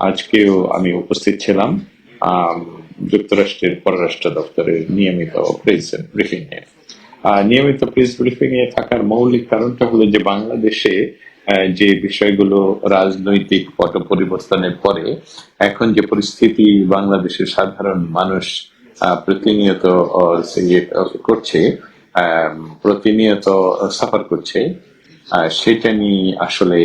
আজকেও আমি উপস্থিত ছিলাম যুক্তরাষ্ট্রের পররাষ্ট্র দপ্তরের নিয়মিত প্রেস ব্রিফিং এ। নিয়মিত প্রেস ব্রিফিং এ থাকার মৌলিক কারণটা হলো যে বাংলাদেশে যে বিষয়গুলো রাজনৈতিক পট পরিবর্তনের পরে এখন যে পরিস্থিতি বাংলাদেশের সাধারণ মানুষ প্রতিনিয়ত ইয়ে, করছে প্রতিনিয়ত সাফার করছে সেটা নিয়ে আসলে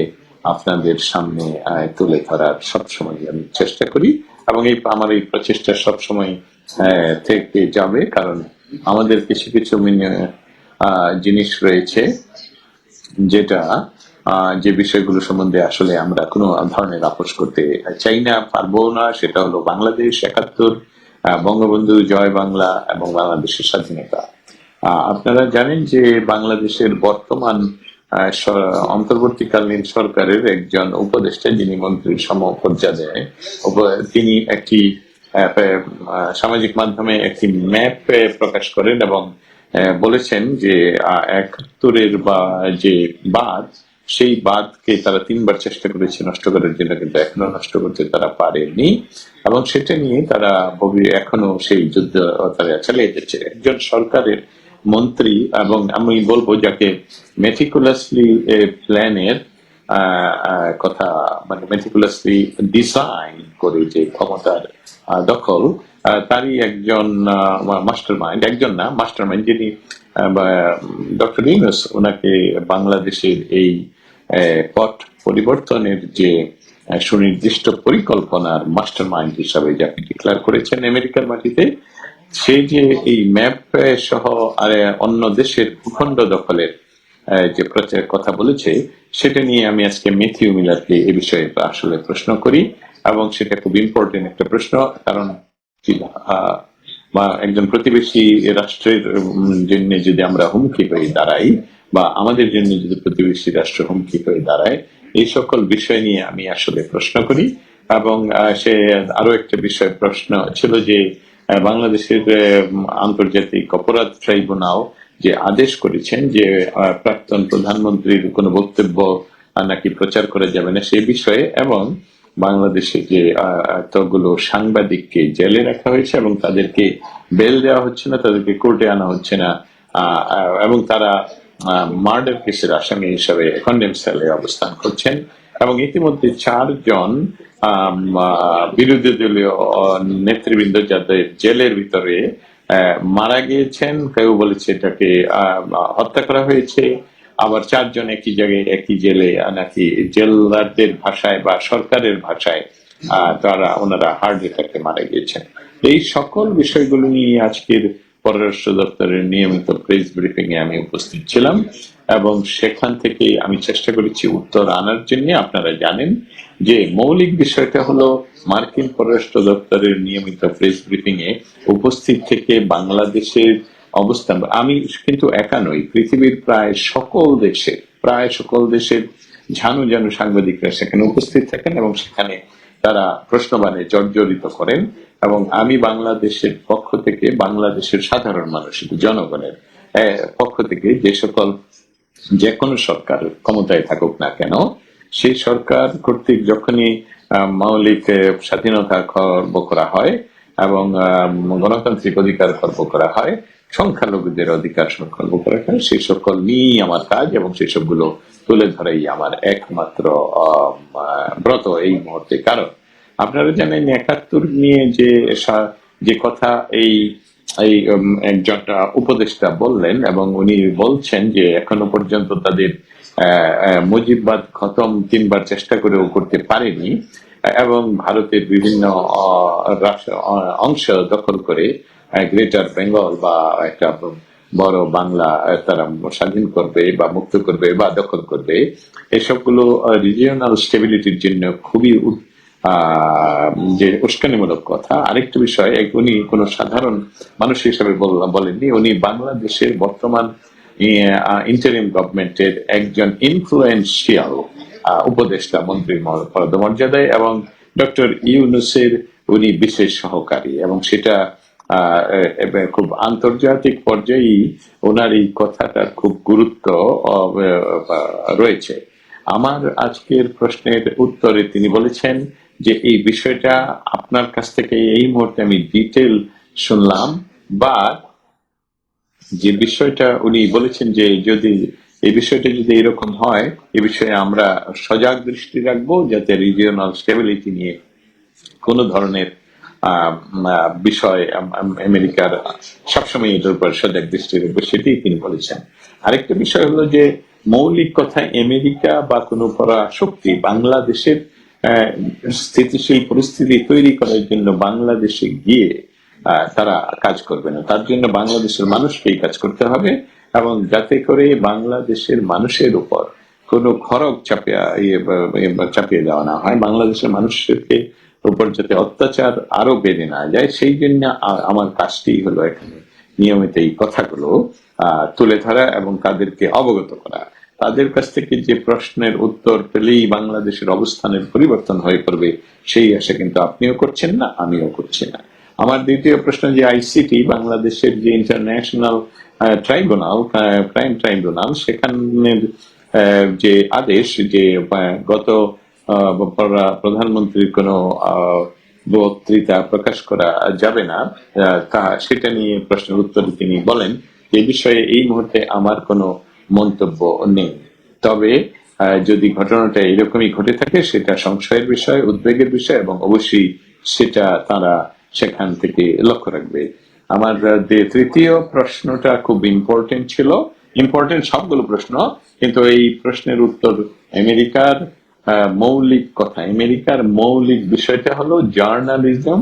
আপনাদের সামনে তুলে ধরার সবসময় আমি চেষ্টা করি এবং এই আমার এই প্রচেষ্টা সবসময় থেকে যাবে কারণ আমাদের কিছু কিছু জিনিস রয়েছে যেটা যে বিষয়গুলো সম্বন্ধে আসলে আমরা কোনো ধরনের আপোষ করতে চাই না, পারব না, সেটা হলো বাংলাদেশ একাত্তর বঙ্গবন্ধু জয় বাংলা এবং বাংলাদেশের স্বাধীনতা। আপনারা জানেন যে বাংলাদেশের বর্তমান অন্তর্বর্তীকালীন সরকারের একজন উপদেষ্টা যিনি মন্ত্রীর সমপর্যায়ে উপ- তিনি একটি সামাজিক মাধ্যমে একটি ম্যাপ প্রকাশ করেন এবং বলেছেন যে একাত্তরের বা, যে বাদ সেই বাদকে তারা তিনবার চেষ্টা করেছে নষ্ট করার জন্য কিন্তু এখনও নষ্ট করতে তারা পারেনি এবং সেটা নিয়ে তারা এখনও সেই যুদ্ধ, তারা চালিয়ে যাচ্ছে। একজন সরকারের মন্ত্রী এবং আমি বলব যাকে মেটিকুলাসলি প্ল্যানের কথা মানে মেটিকুলাসলি ডিজাইন করে যে ক্ষমতার দখল তারই একজন মাস্টার মাইন্ড একজন না মাস্টার মাইন্ড যিনি ডক্টর ইউনুস, ওনাকে বাংলাদেশের এই পট পরিবর্তনের যে, সুনির্দিষ্ট পরিকল্পনার মাস্টার মাইন্ড হিসাবে যাকে ডিক্লেয়ার করেছেন আমেরিকার মাটিতে সে যে এই ম্যাপ সহ, আর, অন্য দেশের ভূখণ্ড দখলের যে প্রচার কথা বলেছে, সেটা নিয়ে আমি আজকে মেথিউ মিলারকে এ বিষয়ে আসলে প্রশ্ন করি, এবং সেটা খুব ইম্পর্টেন্ট একটা প্রশ্ন, কারণ বা একজন প্রতিবেশী রাষ্ট্রের জন্য যদি আমরা হুমকি হয়ে দাঁড়াই, বা আমাদের জন্য যদি প্রতিবেশী রাষ্ট্র হুমকি হয়ে দাঁড়ায়, এই সকল বিষয় নিয়ে আমি আসলে প্রশ্ন করি, এবং সে আরও একটা বিষয় প্রশ্ন ছিল যে বাংলাদেশের আন্তর্জাতিক অপরাধ ট্রাইব্যুনাল যে আদেশ করেছেন যে প্রাক্তন প্রধানমন্ত্রীর কোনো বক্তব্য নাকি প্রচার করা যাবে না সেই বিষয়ে এবং বাংলাদেশে যে এতগুলো সাংবাদিককে জেলে রাখা হয়েছে এবং তাদেরকে বেল দেওয়া হচ্ছে না, তাদেরকে কোর্টে আনা হচ্ছে না এবং তারা মার্ডার কেসের আসামি হিসাবে কন্ডেম অবস্থান করছেন এবং ইতিমধ্যে চারজন বিরোধী দলীয় নেতৃবৃন্দ যাদের জেলের ভিতরে মারা গিয়েছেন, কেউ বলেছে এটাকে হত্যা করা হয়েছে। আবার চারজন একই জায়গায়, একই জেলে, নাকি জেলদারদের ভাষায় বা সরকারের ভাষায় তারা, ওনারা হার্ট অ্যাটাকে মারা গিয়েছেন। এই সকল বিষয়গুলো নিয়ে আজকের পররাষ্ট্র দপ্তরের নিয়মিত প্রেস ব্রিফিং এ আমি উপস্থিত ছিলাম। এবং সেখান থেকে আমি চেষ্টা করেছি উত্তর আনার জন্য। আপনারা জানেন যে মৌলিক বিষয়টা হলো মার্কিন পররাষ্ট্র দপ্তরের নিয়মিত প্রেস ব্রিফিং এ উপস্থিত থেকে বাংলাদেশের অবস্থান। আমি কিন্তু একা নই, পৃথিবীর প্রায় সকল দেশে, প্রায় সকল দেশের ঝানু ঝানু সাংবাদিকরা সেখানে উপস্থিত থাকেন এবং সেখানে তারা প্রশ্নবাণে জর্জরিত করেন এবং আমি বাংলাদেশের পক্ষ থেকে বাংলাদেশের সাধারণ মানুষের জনগণের পক্ষ থেকে যে সকল যে কোনো সরকার ক্ষমতায় থাকুক না কেন, সেই সরকার কর্তৃক যখনই মৌলিক স্বাধীনতা খর্ব করা হয় এবং গণতান্ত্রিক অধিকার খর্ব করা হয়, সংখ্যালঘুদের অধিকার খর্ব করা হয়, সেই সকল নিয়েই আমার কাজ এবং সেই সবগুলো তুলে ধরাই আমার একমাত্র ব্রত এই মুহূর্তে। কারণ আপনারা জানেন একাত্তর নিয়ে যে যে কথা এই এই একজন উপদেষ্টা বললেন এবং উনি বলছেন যে এখনও পর্যন্ত তাদের মুজিববাদ খতম তিনবার চেষ্টা করেও করতে পারেনি, এবং ভারতের বিভিন্ন অংশ দখল করে গ্রেটার বেঙ্গল বা একটা বড় বাংলা তারা স্বাধীন করবে বা মুক্ত করবে বা দখল করবে, এসবগুলো রিজিওনাল স্টেবিলিটির জন্য খুবই যে উস্কানিমূলক কথা, আরেকটা বিষয় উনি কোন সাধারণ মানুষ হিসেবে বল- বলেননি, উনি বাংলাদেশের বর্তমান ইন্টারিম গভর্নমেন্টের একজন ইনফ্লুয়েন্সিয়াল উপদেষ্টা, মন্ত্রী পদমর্যাদায় এবং ডক্টর ইউনুসের উনি বিশেষ সহকারী এবং সেটা খুব আন্তর্জাতিক পর্যায়েই ওনার এই কথাটার খুব গুরুত্ব রয়েছে। আমার আজকের প্রশ্নের উত্তরে তিনি বলেছেন যে এই বিষয়টা আপনার কাছ থেকে এই মুহূর্তে আমি ডিটেল শুনলাম বা যে বিষয়টা উনি বলেছেন যে যদি এই বিষয়টা যদি এরকম হয়, এ বিষয়ে আমরা সজাগ দৃষ্টি রাখব যাতে রিজিওনাল স্টেবিলিটি নিয়ে কোনো ধরনের বিষয় আম- আম- আমেরিকার সবসময় এটার উপর সজাগ দৃষ্টি রাখবে সেটাই তিনি বলেছেন। আরেকটা বিষয় হলো যে মৌলিক কথা, আমেরিকা বা কোনো পরাশক্তি বাংলাদেশের স্থিতিশীল পরিস্থিতি তৈরি করার জন্য বাংলাদেশে গিয়ে তারা কাজ করবে না। তার জন্য বাংলাদেশের মানুষকেই কাজ করতে হবে এবং যাতে করে বাংলাদেশের মানুষের উপর কোনো খরচ চাপিয়ে ইয়ে ইয়ে চাপিয়ে দেওয়া না হয়। বাংলাদেশের মানুষকে উপর যাতে অত্যাচার আরও বেড়ে না যায়, সেই জন্য আমার কাজটি হলো এখানে নিয়মিত এই কথাগুলো তুলে ধরা এবং তাদেরকে অবগত করা। তাদের কাছ থেকে যে প্রশ্নের উত্তর পেলেই বাংলাদেশের অবস্থানের পরিবর্তন হয়ে পড়বে, সেই আশা কিন্তু আপনিও করছেন না, আমিও করছি না। আমার দ্বিতীয় প্রশ্ন যে আইসিটি, বাংলাদেশের যে ইন্টারন্যাশনাল ট্রাইব্যুনাল ক্রাইম ট্রাইব্যুনাল, সেখানের যে আদেশ যে গত প্রধানমন্ত্রীর কোনো বক্তৃতা প্রকাশ করা যাবে না তা সেটা নিয়ে প্রশ্নের উত্তরে তিনি বলেন। এ বিষয়ে এই মুহূর্তে আমার কোনো মন্তব্য নেই। তবে যদি ঘটনাটা এরকমই ঘটে থাকে, সেটা সংশয়ের বিষয়, উদ্বেগের বিষয় এবং অবশ্যই সেটা তারা সেখান থেকে লক্ষ্য রাখবে। আমার তৃতীয় প্রশ্নটা খুব ইম্পর্টেন্ট ছিল। ইম্পর্টেন্ট সবগুলো প্রশ্ন, কিন্তু এই প্রশ্নের উত্তর আমেরিকার মৌলিক কথা। আমেরিকার মৌলিক বিষয়টা হলো journalism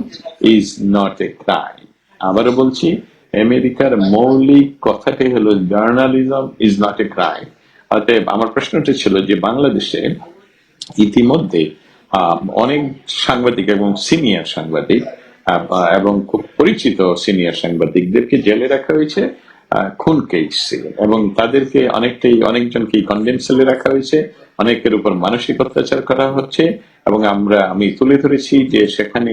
is not a crime আবারও বলছি আমেরিকার মৌলিক কথাটি হলো journalism is not a crime অতএব আমার প্রশ্নটা ছিল যে বাংলাদেশে ইতিমধ্যে অনেক সাংবাদিক এবং সিনিয়র সাংবাদিক এবং খুব পরিচিত সিনিয়র সাংবাদিকদেরকে জেলে রাখা হয়েছে খুন কেসে এবং তাদেরকে অনেকটাই অনেকজনকে কন্ডেম সেলে রাখা হয়েছে। অনেকের উপর মানসিক অত্যাচার করা হচ্ছে। এবং আমরা, আমি তুলে ধরেছি যে সেখানে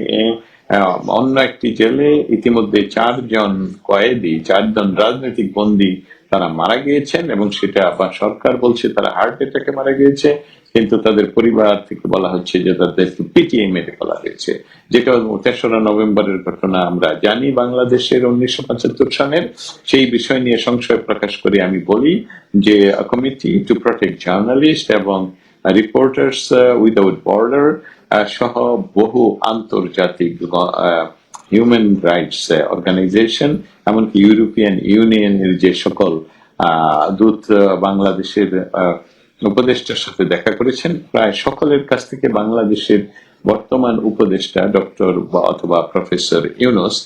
অন্য একটি জেলে ইতিমধ্যে চারজন কয়েদি, চারজন রাজনৈতিক বন্দী তারা মারা গিয়েছেন এবং সেটা আবার সরকার বলছে তারা হার্ট অ্যাটাকে মারা গিয়েছে, কিন্তু তাদের পরিবার থেকে বলা হচ্ছে যে তাদের পিটিএ মেরে ফেলা হয়েছে। যেটা তেসরা নভেম্বরের ঘটনা আমরা জানি বাংলাদেশের উনিশশো পঁচাত্তর সনের। সেই বিষয় নিয়ে সংশয় প্রকাশ করে আমি বলি যে কমিটি টু প্রটেক্ট জার্নালিস্ট এবং রিপোর্টার্স উইদাউট বর্ডার সহ বহু আন্তর্জাতিক হিউম্যান রাইটস অর্গানাইজেশন এমনকি ইউরোপিয়ান ইউনিয়নের যে সকল দূত বাংলাদেশের উপদেষ্টার সাথে দেখা করেছেন, প্রায় সকলের কাছ থেকে বাংলাদেশের বর্তমান উপদেষ্টা ডক্টর অথবা প্রফেসর ইউনুস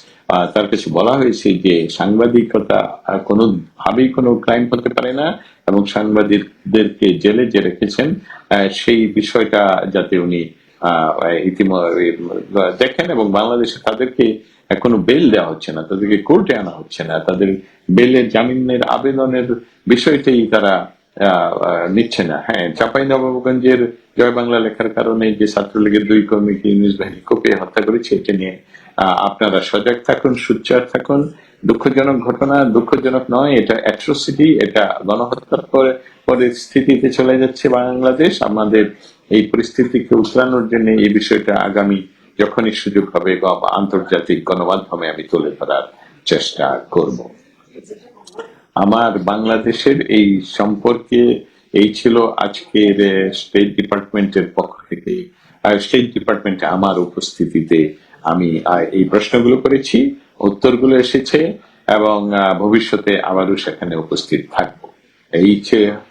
তার কাছে বলা হয়েছে যে সাংবাদিকতা কোনো, ভাবেই কোনো ক্রাইম হতে পারে না এবং সাংবাদিকদেরকে জেলে যে রেখেছেন সেই বিষয়টা যাতে উনি দেখেন, এবং বাংলাদেশে তাদেরকে কোনো বেল দেওয়া হচ্ছে না, তাদেরকে কোর্টে আনা হচ্ছে না, তাদের বেলের জামিনের আবেদনের বিষয়টাই তারা নিচ্ছে না। হ্যাঁ চাপাই নবাবগঞ্জের জয় বাংলা লেখার কারণে যে ছাত্রলীগের দুই কর্মীকে ইউনিস বাহিনী কোপে হত্যা করেছে, এটা নিয়ে আপনারা সজাগ থাকুন সুচ্চার থাকুন। দুঃখজনক ঘটনা, দুঃখজনক নয়, এটা অ্যাট্রোসিটি এটা গণহত্যার পরে, পরিস্থিতিতে চলে যাচ্ছে বাংলাদেশ। আমাদের এই পরিস্থিতিকে উতরানোর জন্য এই বিষয়টা আগামী যখনই সুযোগ হবে বা আন্তর্জাতিক গণমাধ্যমে আমি তুলে ধরার চেষ্টা করব। আমার বাংলাদেশের এই সম্পর্কে এই ছিল আজকের স্টেট ডিপার্টমেন্টের পক্ষ থেকে। স্টেট ডিপার্টমেন্টে আমার উপস্থিতিতে আমি এই প্রশ্নগুলো করেছি, উত্তরগুলো এসেছে এবং ভবিষ্যতে আবারও সেখানে উপস্থিত থাকব। এই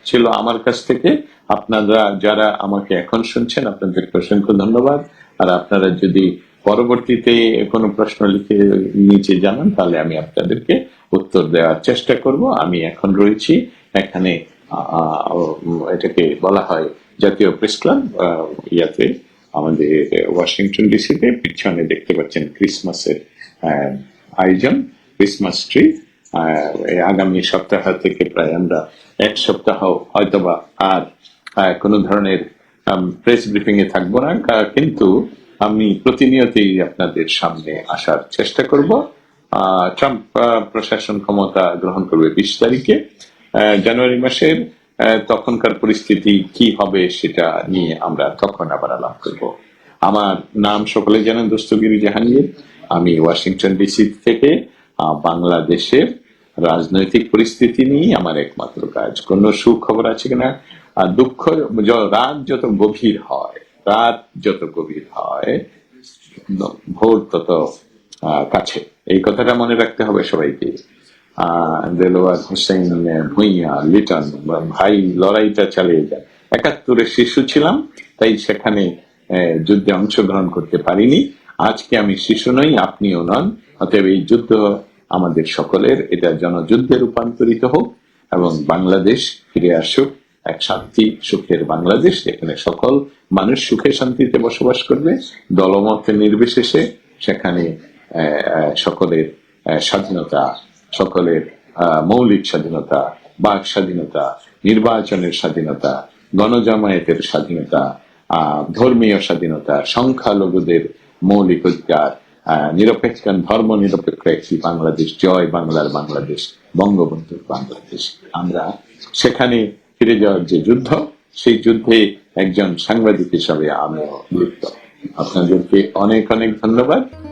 ছিল আমার কাছ থেকে। আপনারা যারা আমাকে এখন শুনছেন, আপনাদেরকে অসংখ্য ধন্যবাদ। আর আপনারা যদি পরবর্তীতে কোনো প্রশ্ন লিখে নিচে জানান, তাহলে আমি আপনাদেরকে উত্তর দেওয়ার চেষ্টা করব। আমি এখন রয়েছি এখানে এটাকে বলা হয় জাতীয় প্রেস ক্লাব ইয়াতে আমাদের ওয়াশিংটন ডিসিতে। পিছনে দেখতে পাচ্ছেন ক্রিসমাসের আয়োজন, ক্রিসমাস ট্রি। আগামী সপ্তাহ থেকে প্রায় আমরা এক সপ্তাহ হয়তোবা আর কোনো ধরনের প্রেস ব্রিফিং এ থাকব না কিন্তু আমি প্রতিনিয়তই আপনাদের সামনে আসার চেষ্টা করব। ট্রাম্প প্রশাসন ক্ষমতা গ্রহণ করবে বিশ তারিখে। জানুয়ারি মাসের তখনকার পরিস্থিতি কি হবে সেটা নিয়ে আমরা তখন আবার আলাপ করব। আমার নাম সকলে জানেন দস্তগিরি জাহাঙ্গীর। আমি ওয়াশিংটন ডিসি থেকে বাংলাদেশের রাজনৈতিক পরিস্থিতি নিয়ে আমার একমাত্র কাজ। কোন সুখবর আছে কিনা? আর দুঃখ রাত যত গভীর হয়, রাত যত গভীর হয়, ভোর তত কাছে। এই কথাটা মনে রাখতে হবে সবাইকে। দেলোয়ার হোসেন ভুইয়া, লিটন ভাই লড়াইটা চালিয়ে যায় একাত্তরে শিশু ছিলাম, তাই সেখানে যুদ্ধে অংশগ্রহণ করতে পারিনি। আজকে আমি শিশু নই, আপনিও নন। অতএব এই যুদ্ধ আমাদের সকলের, এটা জনযুদ্ধে রূপান্তরিত হোক এবং বাংলাদেশ ফিরে আসুক। এক শান্তি সুখের বাংলাদেশ যেখানে সকল মানুষ সুখে শান্তিতে বসবাস করবে, দলমতে নির্বিশেষে সেখানে সকলের স্বাধীনতা, সকলের মৌলিক স্বাধীনতা, বাক স্বাধীনতা, নির্বাচনের স্বাধীনতা, গণজামায়াতের স্বাধীনতা ধর্মীয় স্বাধীনতা, সংখ্যালঘুদের মৌলিক অধিকার নিরপেক্ষ ধর্ম নিরপেক্ষ একটি বাংলাদেশ, জয় বাংলার বাংলাদেশ, বঙ্গবন্ধুর বাংলাদেশ। আমরা সেখানে ফিরে যাওয়ার যে যুদ্ধ, সেই যুদ্ধে একজন সাংবাদিক হিসাবে আমিও লিপ্ত। আপনাদেরকে অনেক অনেক ধন্যবাদ।